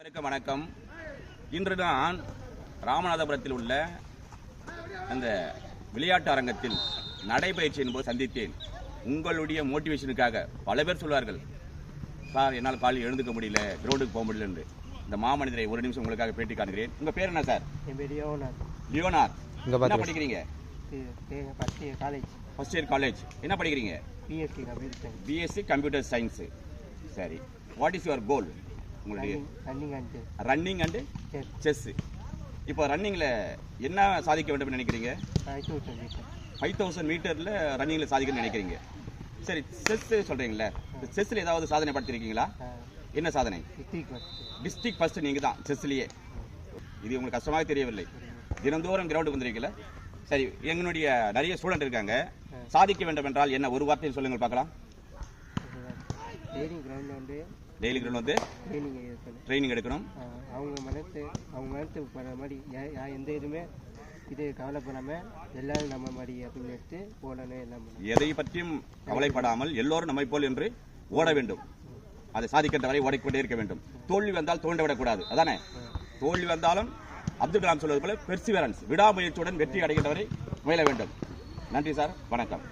அனைவருக்கும் வணக்கம். இன்று நான் ராமநாதபுரத்தில் உள்ள அந்த விளையாட்டு அரங்கத்தில் நடைபயிற்சியின் போது சந்தித்தேன். உங்களுடைய மோட்டிவேஷனுக்காக பல பேர் சொல்வார்கள் சார் என்னால் காலையில் எழுந்துக்க முடியல கிரவுண்டுக்கு போக முடியல என்று. இந்த மாமனிதரை ஒரு நிமிஷம் உங்களுக்காக பேட்டி காணுகிறேன். உங்க பேர் என்ன சார்? லியோனார். என்ன படிக்கிறீங்க? ஃபர்ஸ்ட் இயர் காலேஜ் என்ன படிக்கிறீங்க? BSc computer science BSc computer science சரி. வாட் இஸ் யுவர் கோல் உங்களுடைய ரன்னிங் அண்ட் செஸ் இப்போ ரன்னிங்கில் என்ன சாதிக்க வேண்டும் நினைக்கிறீங்க? ஃபைவ் தௌசண்ட் மீட்டரில் ரன்னிங்கில் சாதிக்கணும்னு நினைக்கிறீங்க. சரி செஸ் சொல்கிறீங்களே செஸ்ஸில் ஏதாவது சாதனை படுத்திருக்கீங்களா? என்ன சாதனை? டிஸ்ட்ரிக் ஃபஸ்ட் டிஸ்ட்ரிக்ட் ஃபர்ஸ்ட் நீங்கள் தான் செஸ்லேயே இது உங்களுக்கு கஷ்டமாக தெரியவில்லை. தினந்தோறும் கிரவுண்டுக்கு வந்திருக்கீங்களா சரி எங்களுடைய நிறைய ஸ்டூடெண்ட் இருக்காங்க. சாதிக்க வேண்டும் என்றால் என்ன ஒரு வார்த்தையில் சொல்லுங்கள் பார்க்கலாம். டெய்லி கிரவுண்டில் வந்து டெய்லி கிரவுண்ட் வந்து ட்ரைனிங் இருக்கணும் ட்ரைனிங் எடுக்கணும். அவங்க மனசு அவங்க மனசு போகிற மாதிரி எந்த இதுவுமே இது கவலைப்படாமல் எல்லாரும் நம்ம மாதிரி அப்படின்னு எடுத்து போடணும் எல்லாம் எதை பற்றியும் கவலைப்படாமல் எல்லோரும் நம்மை போல் என்று ஓட வேண்டும். அதை சாதிக்கின்ற வரை ஓடிக்கொண்டே இருக்க வேண்டும். தோல்வி வந்தால் தோண்ட விடக்கூடாது. அதானே? தோல்வி வந்தாலும் அப்துல் கலாம் சொல்வது போல பெர்சிவரன்ஸ் விடாமுயற்சியுடன் வெற்றி அடைகின்றவரை முயல வேண்டும். நன்றி சார். வணக்கம்.